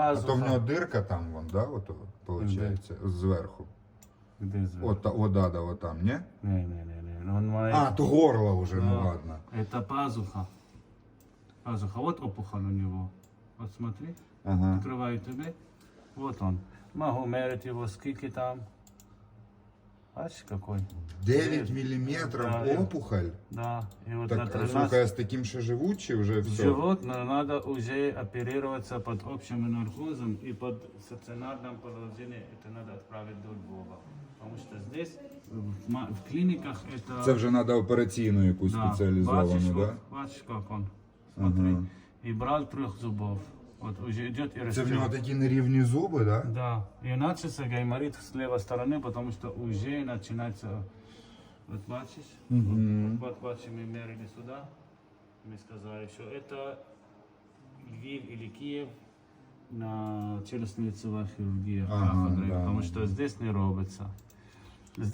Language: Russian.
А то в нього дирка там, вон, да, от, виходить, зверху. Де зверху? От, та- о, да, да, от там, ні? Не, не, не, не. Он має... А, то горло уже, ну Да. ладно. Это пазуха. Пазуха. Вот опухоль у него. Вот смотри. Ага. Открываю тебе. Вот он. Могу мерить его, скільки там. Бачиш, какой? 9 міліметрів Да, я- опухоль. Да. І от на Так, а 13 слухай, а з таким ще живуть, чи вже все? Живот, но надо уже оперироваться под общим наркозом и под стационарным положением. Это надо отправить до Львова. Потому что здесь, в, ма- в клиниках, это... Це вже треба операційну якусь да, спеціалізовану, бачишь, да? вот, бачишь, как он. Смотри. Ага. И брал трех зубов. Вот уже идет и Це растет. в нього такі нерівні зуби, да? Да. И начался гайморит с левой стороны, потому что уже начинается... Вот бачишь? Мгм. Вот, бачишь, мы мерили сюда. Мы сказали, что это Львив или Киев на челюстно-лицевая хирургия. Ага, кафедры, да, потому да, что здесь не робится. Здесь